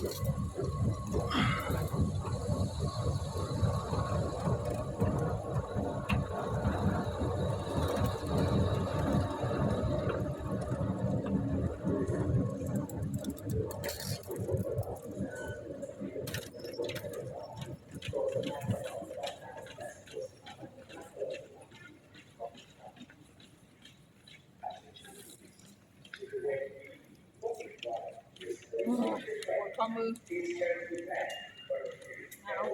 thank ดข้อมือเอา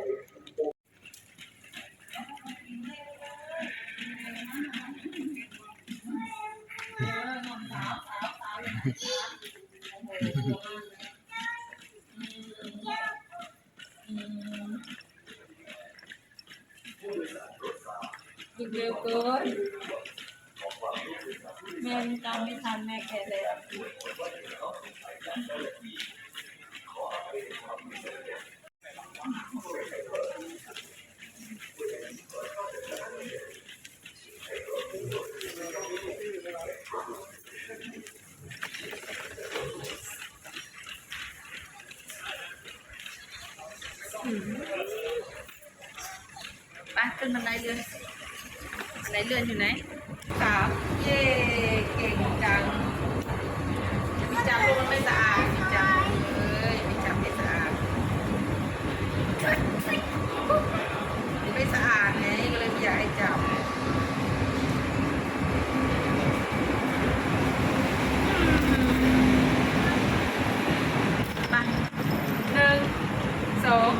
กินเร็วเกินแม่ตามไม่ทันแม่แก่แล้ว ไปขึ้นบันไดเลื่อนบันไดเลื่อนอยู่ไหนสาวเย่เก่งจังพี่จับลูกมันไม่สะอาดพี่จังเอ้ยพี่จับไม่สะอาดไม่สะอาดไงก็เลยไม่อยากให้จับมาหนึ่งสอง